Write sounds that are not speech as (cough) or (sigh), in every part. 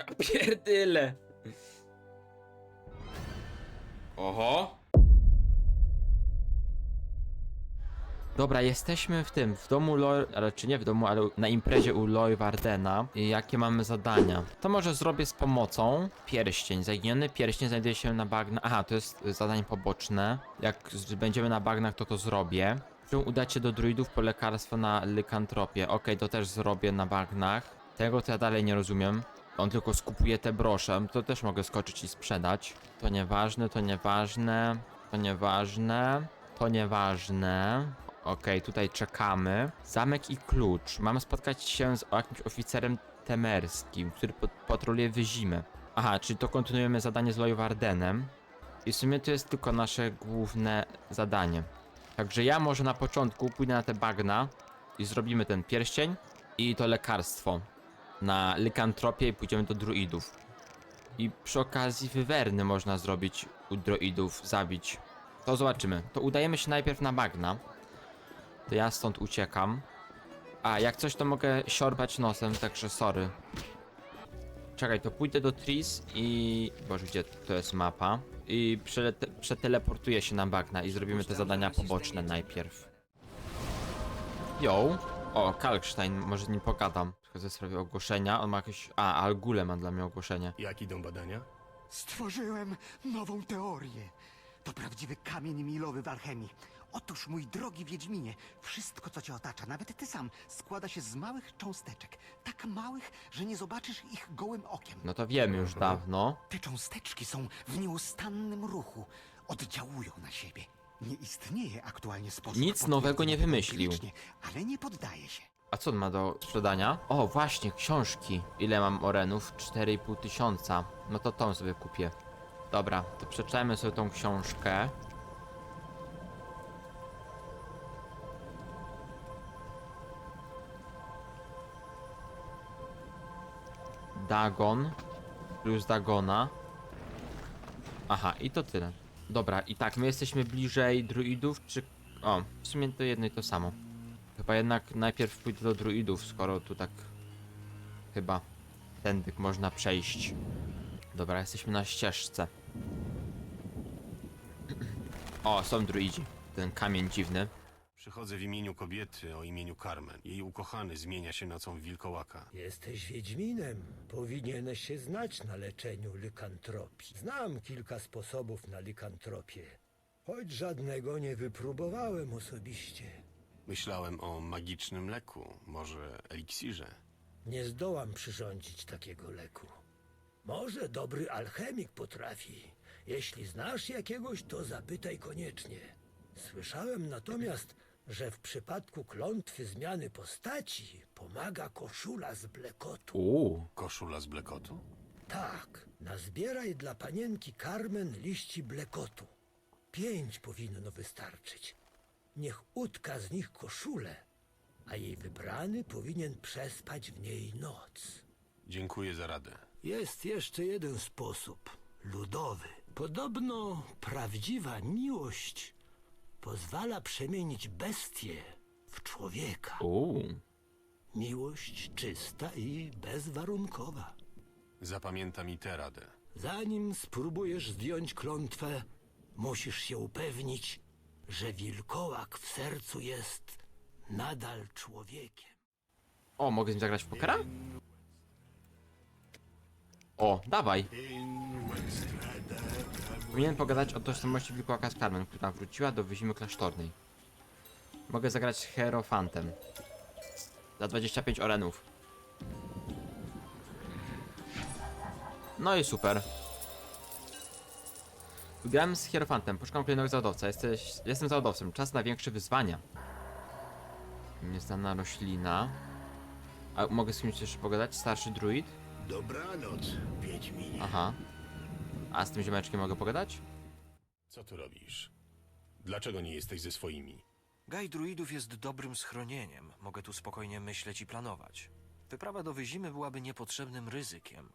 Ja pierdyle. Oho. Dobra, jesteśmy w tym, w domu Loi, ale czy nie w domu, ale na imprezie u Loi Wardena. I jakie mamy zadania? To może zrobię z pomocą. Pierścień, zaginiony pierścień znajduje się na bagnach. Aha, to jest y, zadanie poboczne. Jak z- będziemy na bagnach, to to zrobię. Muszę udać się do druidów po lekarstwo na lykantropię. Okej, to też zrobię na bagnach. Tego to ja dalej nie rozumiem. On tylko skupuje te brosze, to też mogę skoczyć i sprzedać. To nieważne, to nieważne, to nieważne, to nieważne. Okej, tutaj czekamy. Zamek i klucz. Mamy spotkać się z jakimś oficerem temerskim, który patroluje Wyzimę. Aha, czyli to kontynuujemy zadanie z Lojwardenem. I w sumie to jest tylko nasze główne zadanie. Także ja może na początku pójdę na te bagna i zrobimy ten pierścień i to lekarstwo na lykantropię i pójdziemy do druidów. I przy okazji wywerny można zrobić u druidów, zabić. To zobaczymy. To udajemy się najpierw na bagna. To ja stąd uciekam. A, jak coś to mogę siorbać nosem, także sorry. Czekaj, to pójdę do Tris i... Boże, gdzie to jest mapa? I przeteleportuję się na bagna i zrobimy te zadania poboczne najpierw. Yo. O, Kalkstein, może z nim pogadam. Tylko w sprawie ogłoszenia. On ma jakieś... A, Algule ma dla mnie ogłoszenie. Jak idą badania? Stworzyłem nową teorię. To prawdziwy kamień milowy w alchemii. Otóż, mój drogi Wiedźminie, wszystko, co cię otacza, nawet ty sam, składa się z małych cząsteczek. Tak małych, że nie zobaczysz ich gołym okiem. No to wiem już dawno. Te cząsteczki są w nieustannym ruchu. Oddziałują na siebie. Nie istnieje aktualnie sposób... Nic nowego nie potwierdzenia wymyślił. Ale nie poddaje się. A co on ma do sprzedania? O, właśnie, książki. Ile mam orenów? 4,5 tysiąca. No to tą sobie kupię. Dobra, to przeczytajmy sobie tą książkę. Dagon plus Dagona. Aha, i to tyle. Dobra, i tak, my jesteśmy bliżej druidów, czy... O, w sumie to jedno i to samo. Chyba jednak najpierw pójdę do druidów, skoro tu tak... Chyba tędy można przejść. Dobra, jesteśmy na ścieżce. O, są druidzi. Ten kamień dziwny. Przychodzę w imieniu kobiety o imieniu Carmen. Jej ukochany zmienia się nocą w wilkołaka. Jesteś Wiedźminem. Powinieneś się znać na leczeniu likantropii. Znam kilka sposobów na likantropię, choć żadnego nie wypróbowałem osobiście. Myślałem o magicznym leku, może eliksirze. Nie zdołam przyrządzić takiego leku. Może dobry alchemik potrafi. Jeśli znasz jakiegoś, to zapytaj koniecznie. Słyszałem natomiast, że w przypadku klątwy zmiany postaci pomaga koszula z blekotu. Uuu. Koszula z blekotu? Tak, nazbieraj dla panienki Carmen liści blekotu. Pięć powinno wystarczyć. Niech utka z nich koszulę, a jej wybrany powinien przespać w niej noc. Dziękuję za radę. Jest jeszcze jeden sposób, ludowy. Podobno prawdziwa miłość pozwala przemienić bestię w człowieka. Uuu. Miłość czysta i bezwarunkowa. Zapamiętam i tę radę. Zanim spróbujesz zdjąć klątwę, musisz się upewnić, że wilkołak w sercu jest nadal człowiekiem. O, mogę z nim zagrać w pokera? O, dawaj. Powinien pogadać o tożsamości wilkołaka z Carmen, która wróciła do wyzimy klasztornej. Mogę zagrać Hierofantem. Za 25 orenów. No i super. Wygrałem z Hierofantem. Poszukam kolejnego zawodowca. Jesteś, jestem zawodowcem. Czas na większe wyzwania. Nieznana roślina. A mogę z kimś jeszcze pogadać? Starszy druid? Dobranoc, Wiedźminie. Aha. A z tym ziomeczkiem mogę pogadać? Co tu robisz? Dlaczego nie jesteś ze swoimi? Gaj druidów jest dobrym schronieniem. Mogę tu spokojnie myśleć i planować. Wyprawa do Wyzimy byłaby niepotrzebnym ryzykiem.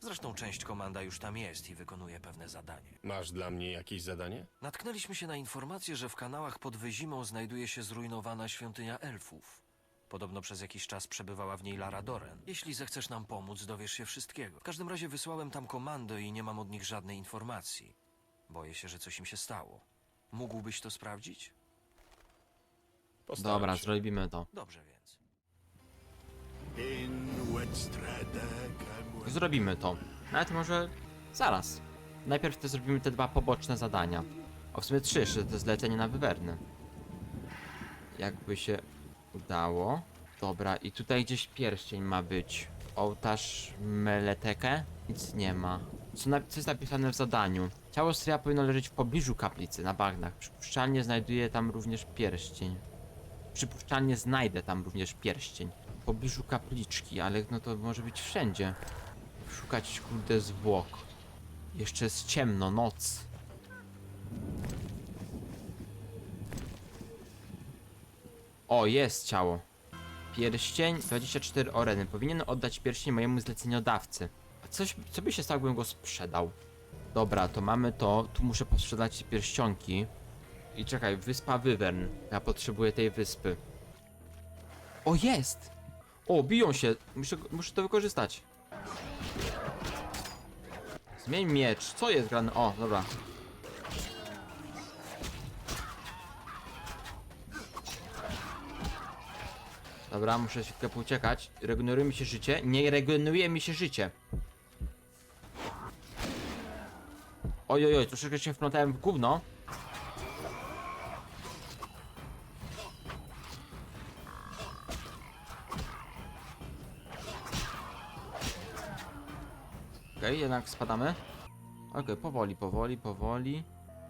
Zresztą część komanda już tam jest i wykonuje pewne zadanie. Masz dla mnie jakieś zadanie? Natknęliśmy się na informację, że w kanałach pod Wyzimą znajduje się zrujnowana świątynia elfów. Podobno przez jakiś czas przebywała w niej Lara Doren. Jeśli zechcesz nam pomóc, dowiesz się wszystkiego. W każdym razie wysłałem tam komando i nie mam od nich żadnej informacji. Boję się, że coś im się stało. Mógłbyś to sprawdzić? Postaram Dobra, się. zrobimy to. Dobrze więc. Zrobimy to. Nawet może zaraz. Najpierw te zrobimy te dwa poboczne zadania. O w sumie trzy jeszcze, to zlecenie na wywerny. Jakby się udało. Dobra, i tutaj gdzieś pierścień ma być. Ołtarz Meleteke? Nic nie ma. Co, na, co jest napisane w zadaniu? Ciało stryja powinno leżeć w pobliżu kaplicy, na bagnach. Przypuszczalnie znajduję tam również pierścień. Przypuszczalnie znajdę tam również pierścień. W pobliżu kapliczki, ale no to może być wszędzie. Szukać kurde zwłok. Jeszcze jest ciemno, noc. O, jest ciało. Pierścień, 24 oreny. Powinien oddać pierścień mojemu zleceniodawcy. A coś, co by się stało, gdybym go sprzedał? Dobra, to mamy to. Tu muszę posprzedać pierścionki. I czekaj, wyspa Wyvern. Ja potrzebuję tej wyspy. O, jest! O, biją się. Muszę, muszę to wykorzystać. Zmień miecz. Co jest grane? O, dobra. Dobra, muszę chwilkę pouciekać. Regeneruje mi się życie. Nie regeneruje mi się życie. Oj, oj, troszeczkę się wplątałem w gówno. Okej, jednak spadamy. Okej, powoli, powoli, powoli.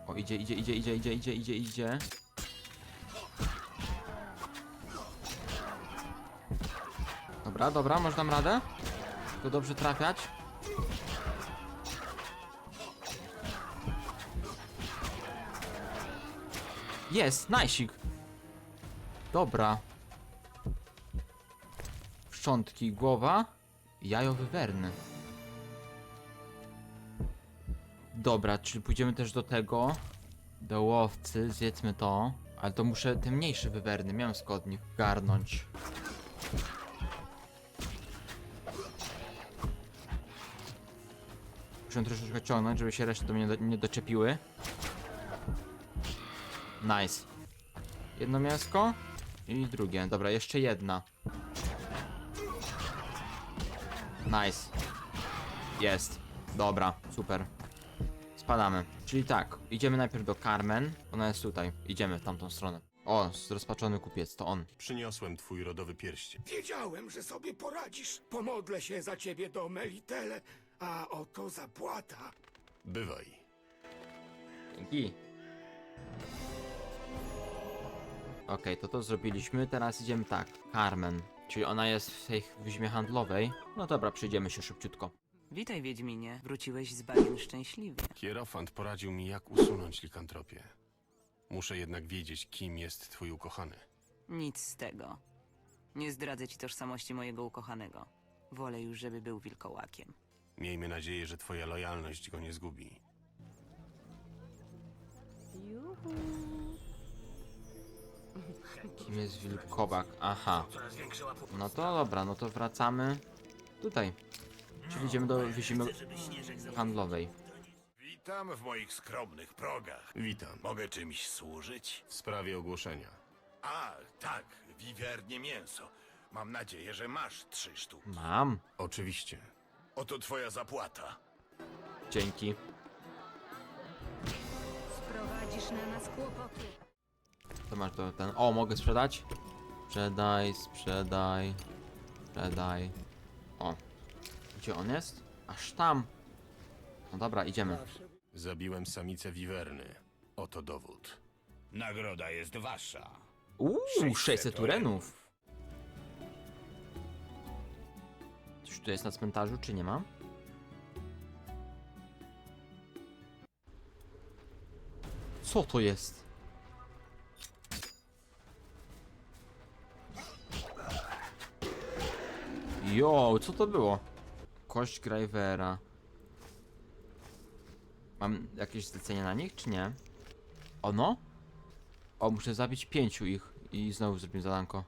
O, idzie, idzie, idzie, idzie, idzie, idzie, idzie, idzie. Dobra, dobra, może dam radę? Tylko dobrze trafiać. Jest, najsik. Dobra. Szczątki, głowa. Jajo wywerny. Dobra, czyli pójdziemy też do tego. Do łowcy, zjedzmy to. Ale to muszę te mniejsze wywerny, od nich garnąć. Muszę troszeczkę ciągnąć, żeby się reszty do mnie do, nie doczepiły. Nice. Jedno mięsko i drugie. Dobra, jeszcze jedna. Nice. Jest. Dobra, super. Spadamy. Czyli tak, idziemy najpierw do Carmen. Ona jest tutaj. Idziemy w tamtą stronę. O, zrozpaczony kupiec, to on. Przyniosłem twój rodowy pierścień. Wiedziałem, że sobie poradzisz. Pomodlę się za ciebie do Melitele, a oto zapłata. Bywaj. Dzięki. Okej, to to zrobiliśmy. Teraz idziemy tak. Carmen. Czyli ona jest w tej wyzimie handlowej. No dobra, przyjdziemy się szybciutko. Witaj, Wiedźminie. Wróciłeś z bagien szczęśliwie. Hierofant poradził mi, jak usunąć likantropię. Muszę jednak wiedzieć, kim jest twój ukochany. Nic z tego. Nie zdradzę ci tożsamości mojego ukochanego. Wolę już, żeby był wilkołakiem. Miejmy nadzieję, że twoja lojalność go nie zgubi. Kim jest wilkowak? Aha. No to dobra, no to wracamy tutaj. Czyli idziemy do wyzimy handlowej. Witam w moich skromnych progach. Witam. Mogę czymś służyć? W sprawie ogłoszenia. A, tak, wiwernie mięso. Mam nadzieję, że masz trzy sztuki. Mam. Oczywiście. Oto twoja zapłata. Dzięki. Sprowadzisz na nas kłopoty. To masz to ten. O, mogę sprzedać? Sprzedaj, sprzedaj. Sprzedaj. O. Gdzie on jest? Aż tam. No dobra, idziemy. Zabiłem samicę wiwerny. Oto dowód. Nagroda jest wasza. Uuu, 600 600 urenów. Coś tu jest na cmentarzu, czy nie ma? Co to jest? Jo, co to było? Kość Gravera. Mam jakieś zlecenie na nich, czy nie? Ono? O, muszę zabić pięciu ich i znowu zrobimy zadanko.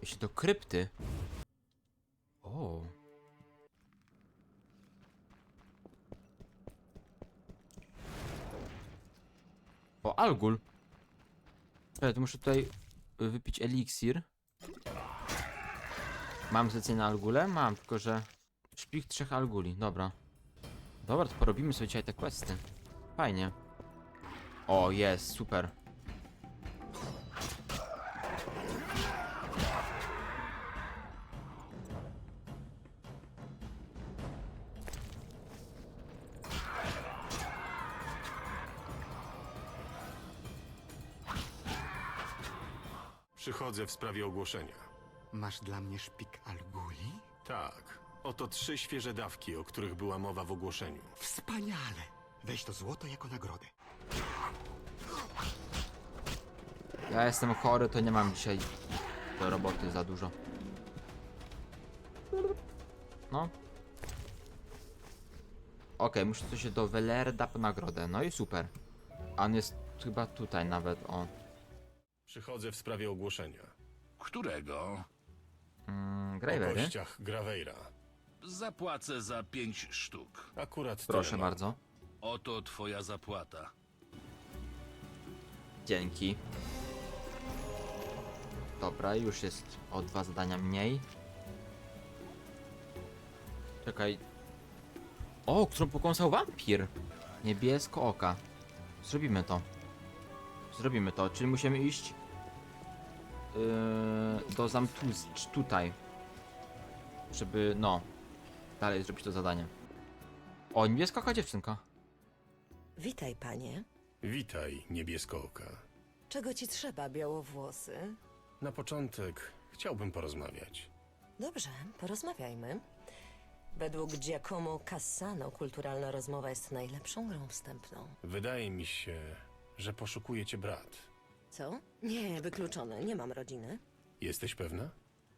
Jeśli do krypty. O. O, Algul. Czekaj, to muszę tutaj y, wypić eliksir. Mam zlecenie na Algule? Mam, tylko że... Szpik trzech Alguli, dobra. Dobra, to porobimy sobie dzisiaj te questy. Fajnie. O, jest, super. Przychodzę w sprawie ogłoszenia. Masz dla mnie szpik Alguli? Tak, oto trzy świeże dawki, o których była mowa w ogłoszeniu. Wspaniale! Weź to złoto jako nagrodę. Ja jestem chory, to nie mam dzisiaj do roboty za dużo. No. Okej, muszę coś do Velerda po nagrodę. No i super. A on jest chyba tutaj nawet, o. Przychodzę w sprawie ogłoszenia. Którego? Mm, O Gravery? gościach Graveira. Zapłacę za pięć sztuk. Akurat Proszę tyle mam. bardzo. Oto twoja zapłata. Dzięki. Dobra, już jest o dwa zadania mniej. Czekaj. O, którą pokąsał wampir! Niebiesko oka. Zrobimy to. Zrobimy to, czyli musimy iść yy, do Zamtus tutaj. Żeby, no, dalej zrobić to zadanie. O, niebieska oka dziewczynka. Witaj, panie. Witaj, niebieskooka. Czego ci trzeba, białowłosy? Na początek chciałbym porozmawiać. Dobrze, porozmawiajmy. Według Giacomo Cassano kulturalna rozmowa jest najlepszą grą wstępną. Wydaje mi się, że poszukuje cię brat. Co? Nie, wykluczone. Nie mam rodziny. Jesteś pewna?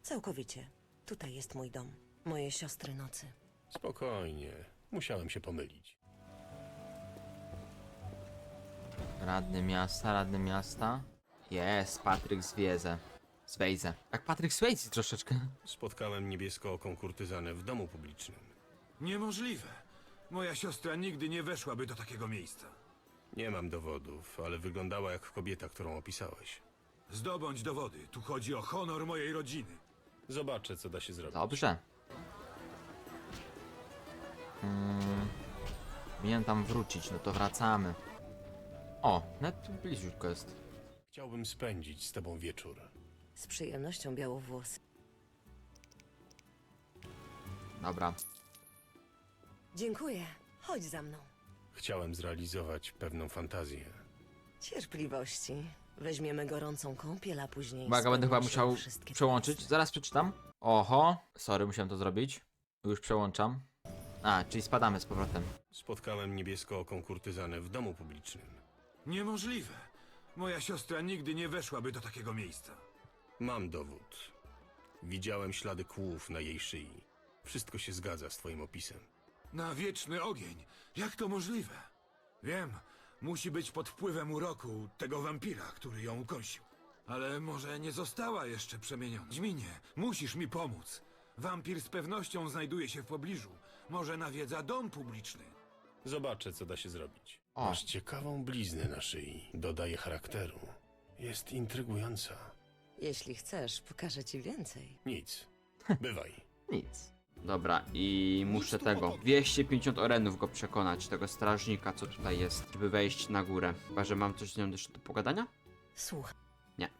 Całkowicie. Tutaj jest mój dom. Moje siostry nocy. Spokojnie. Musiałem się pomylić. Radny miasta, radny miasta. Jest, Patryk Zwiezę. Swejze. Jak Patryk Swayze troszeczkę. Spotkałem niebieskooką kurtyzanę w domu publicznym. Niemożliwe. Moja siostra nigdy nie weszłaby do takiego miejsca. Nie mam dowodów, ale wyglądała jak kobieta, którą opisałeś. Zdobądź dowody. Tu chodzi o honor mojej rodziny. Zobaczę, co da się zrobić. Dobrze. Mm, miałem tam wrócić, no to wracamy. O, nawet tu bliziutko jest. Chciałbym spędzić z tobą wieczór. Z przyjemnością białowłosy. Dobra. Dziękuję. Chodź za mną. Chciałem zrealizować pewną fantazję. Cierpliwości. Weźmiemy gorącą kąpiel, a później. Uwaga, będę chyba spełnią się musiał wszystkie przełączyć. Zaraz przeczytam. Oho, sorry, musiałem to zrobić. Już przełączam. A, czyli spadamy z powrotem. Spotkałem niebieskooką kurtyzanę w domu publicznym. Niemożliwe. Moja siostra nigdy nie weszłaby do takiego miejsca. Mam dowód. Widziałem ślady kłów na jej szyi. Wszystko się zgadza z twoim opisem. Na wieczny ogień. Jak to możliwe? Wiem, musi być pod wpływem uroku tego wampira, który ją ukąsił. Ale może nie została jeszcze przemieniona. Dźminie, musisz mi pomóc. Wampir z pewnością znajduje się w pobliżu. Może nawiedza dom publiczny. Zobaczę, co da się zrobić. O. Masz ciekawą bliznę na szyi. Dodaje charakteru. Jest intrygująca. Jeśli chcesz, pokażę ci więcej. Nic. (laughs) Bywaj. Nic. Dobra, i muszę tego. 250 orenów go przekonać, tego strażnika, co tutaj jest, żeby wejść na górę. Chyba, że mam coś z nią jeszcze do pogadania? Słuchaj.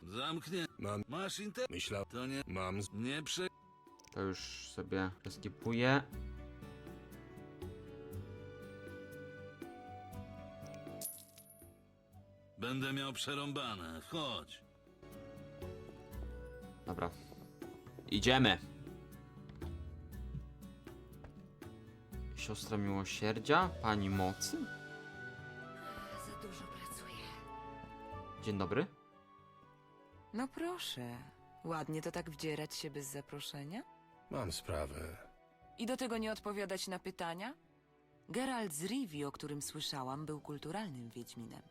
Zamknie. Mam. Masz inter... Myślał. To nie... Mam. z- Nie prze... To już sobie skipuję. Będę miał przerąbane. Chodź. Dobra. Idziemy. Siostra miłosierdzia, pani mocy. Za dużo pracuję. Dzień dobry. No proszę. Ładnie to tak wdzierać się bez zaproszenia? Mam sprawę. I do tego nie odpowiadać na pytania? Geralt z Rivi, o którym słyszałam, był kulturalnym wiedźminem.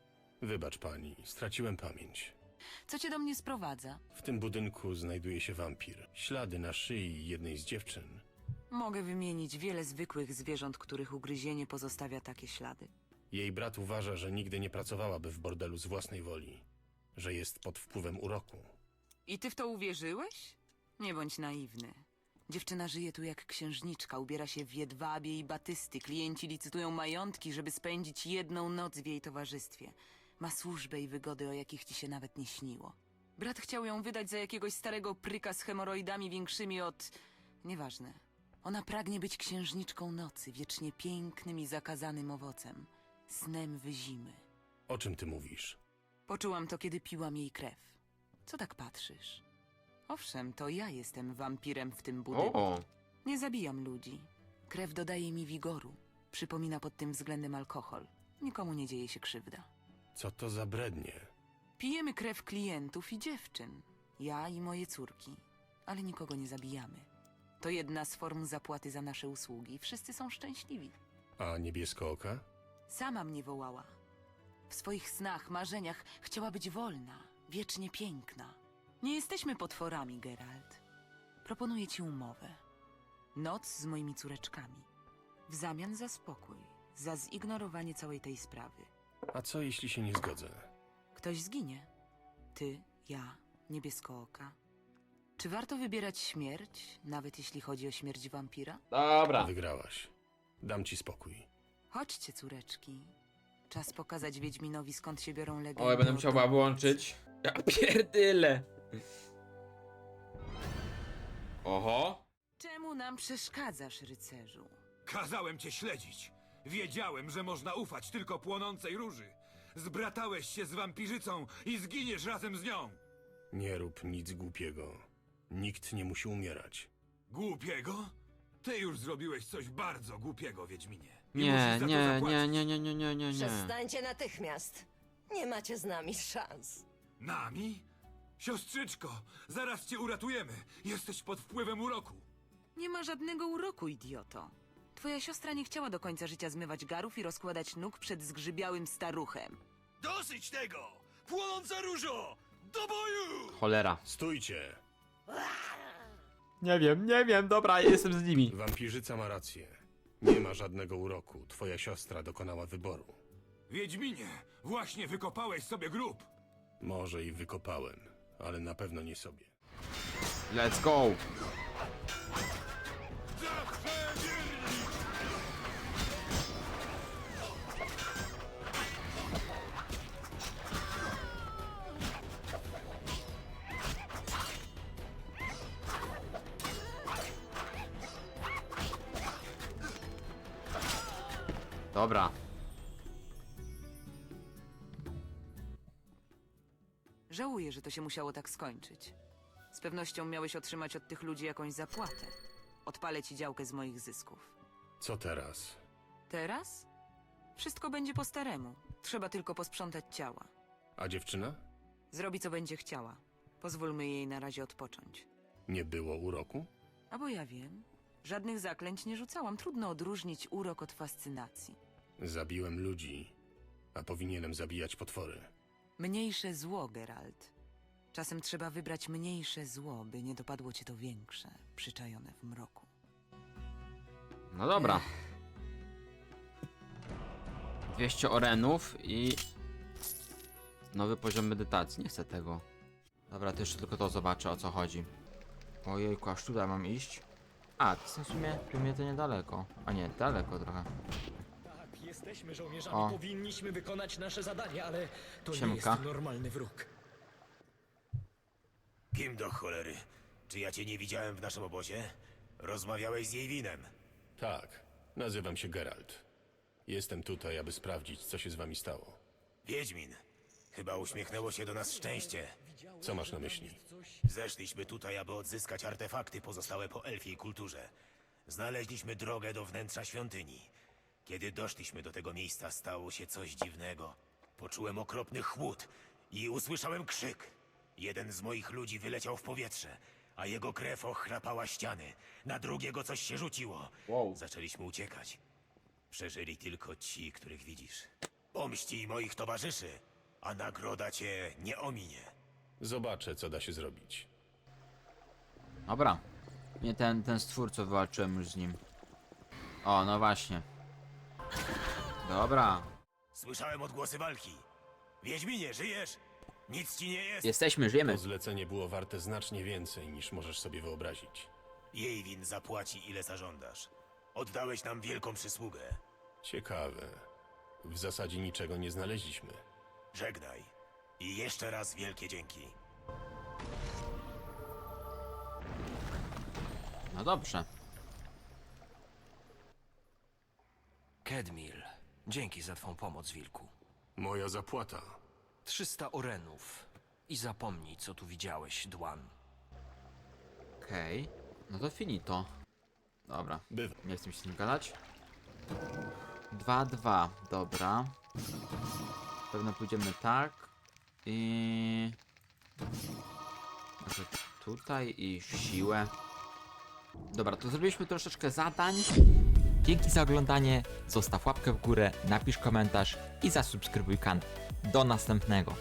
Wybacz pani, straciłem pamięć. Co cię do mnie sprowadza? W tym budynku znajduje się wampir. Ślady na szyi jednej z dziewczyn. Mogę wymienić wiele zwykłych zwierząt, których ugryzienie pozostawia takie ślady. Jej brat uważa, że nigdy nie pracowałaby w bordelu z własnej woli. Że jest pod wpływem uroku. I ty w to uwierzyłeś? Nie bądź naiwny. Dziewczyna żyje tu jak księżniczka, ubiera się w jedwabie i batysty. Klienci licytują majątki, żeby spędzić jedną noc w jej towarzystwie. Ma służbę i wygody, o jakich ci się nawet nie śniło. Brat chciał ją wydać za jakiegoś starego pryka z hemoroidami większymi od... Nieważne. Ona pragnie być księżniczką nocy, wiecznie pięknym i zakazanym owocem. Snem wyzimy. O czym ty mówisz? Poczułam to, kiedy piłam jej krew. Co tak patrzysz? Owszem, to ja jestem wampirem w tym budynku. O, Nie zabijam ludzi. Krew dodaje mi wigoru. Przypomina pod tym względem alkohol. Nikomu nie dzieje się krzywda. Co to za brednie? Pijemy krew klientów i dziewczyn. Ja i moje córki. Ale nikogo nie zabijamy. To jedna z form zapłaty za nasze usługi. Wszyscy są szczęśliwi. A niebiesko oka? Sama mnie wołała. W swoich snach, marzeniach chciała być wolna, wiecznie piękna. Nie jesteśmy potworami, Geralt. Proponuję ci umowę. Noc z moimi córeczkami. W zamian za spokój, za zignorowanie całej tej sprawy. A co jeśli się nie zgodzę? Ktoś zginie. Ty, ja, niebieskooka. Czy warto wybierać śmierć, nawet jeśli chodzi o śmierć wampira? dobra. Wygrałaś. Dam ci spokój. Chodźcie, córeczki. Czas pokazać Wiedźminowi, skąd się biorą legendy. O, ja będę o musiał włączyć. Ja pierdyle. Oho. Czemu nam przeszkadzasz, rycerzu? Kazałem cię śledzić. Wiedziałem, że można ufać tylko płonącej róży. Zbratałeś się z wampirzycą i zginiesz razem z nią. Nie rób nic głupiego. Nikt nie musi umierać. Głupiego? Ty już zrobiłeś coś bardzo głupiego, Wiedźminie. I Nie, musisz za to nie, nie, zapłacić. nie, nie, nie, nie, nie, nie. Przestańcie natychmiast. Nie macie z nami szans. Nami? Siostrzyczko, zaraz cię uratujemy. Jesteś pod wpływem uroku. Nie ma żadnego uroku, idioto. Twoja siostra nie chciała do końca życia zmywać garów i rozkładać nóg przed zgrzybiałym staruchem. Dosyć tego! Płonąca różo! Do boju! Cholera. Stójcie! Nie wiem, nie wiem, dobra, jestem z nimi. Wampirzyca ma rację. Nie ma żadnego uroku. Twoja siostra dokonała wyboru. Wiedźminie, właśnie wykopałeś sobie grób. Może i wykopałem, ale na pewno nie sobie. Let's go. Dobra. Żałuję, że to się musiało tak skończyć. Z pewnością miałeś otrzymać od tych ludzi jakąś zapłatę. Odpalę ci działkę z moich zysków. Co teraz? Teraz? Wszystko będzie po staremu. Trzeba tylko posprzątać ciała. A dziewczyna? Zrobi, co będzie chciała. Pozwólmy jej na razie odpocząć. Nie było uroku? A bo ja wiem. Żadnych zaklęć nie rzucałam. Trudno odróżnić urok od fascynacji. Zabiłem ludzi, a powinienem zabijać potwory. Mniejsze zło, Geralt. Czasem trzeba wybrać mniejsze zło, by nie dopadło cię to większe, przyczajone w mroku. No dobra. 200 orenów i nowy poziom medytacji. Nie chcę tego. Dobra, to jeszcze tylko to zobaczę o co chodzi. Ojejku, aż tutaj mam iść. A, to jest w sumie, w sumie to niedaleko. A nie, daleko trochę. Tak, jesteśmy żołnierzami, O. powinniśmy wykonać nasze zadanie, ale to Siemka. nie jest normalny wróg. Kim do cholery? Czy ja cię nie widziałem w naszym obozie? Rozmawiałeś z jej winem. Tak, nazywam się Geralt. Jestem tutaj, aby sprawdzić, co się z wami stało. Wiedźmin. Chyba uśmiechnęło się do nas szczęście. Co masz na myśli? Zeszliśmy tutaj, aby odzyskać artefakty pozostałe po elfiej kulturze. Znaleźliśmy drogę do wnętrza świątyni. Kiedy doszliśmy do tego miejsca, stało się coś dziwnego. Poczułem okropny chłód i usłyszałem krzyk. Jeden z moich ludzi wyleciał w powietrze, a jego krew ochrapała ściany. Na drugiego coś się rzuciło. Wow. Zaczęliśmy uciekać. Przeżyli tylko ci, których widzisz. Pomści moich towarzyszy, a nagroda cię nie ominie. Zobaczę, co da się zrobić. Dobra. Nie ten, ten stwór, co walczyłem już z nim. O, no właśnie. Dobra. Słyszałem odgłosy walki. Wiedźminie, żyjesz? Nic ci nie jest? Jesteśmy, żyjemy. To zlecenie było warte znacznie więcej, niż możesz sobie wyobrazić. Jej win zapłaci, ile zażądasz. Oddałeś nam wielką przysługę. Ciekawe. W zasadzie niczego nie znaleźliśmy. Żegnaj. I jeszcze raz wielkie dzięki. No dobrze. Kedmil, dzięki za twą pomoc, wilku. Moja zapłata. 300 orenów. I zapomnij, co tu widziałeś, Dłan. Okej. No to finito. Dobra. Bywa. Nie chcę mi się z nim gadać. 2-2. Dobra. Pewno pójdziemy tak. I... Może tutaj i siłę. Dobra, to zrobiliśmy troszeczkę zadań. Dzięki za oglądanie. Zostaw łapkę w górę, napisz komentarz i zasubskrybuj kanał. Do następnego.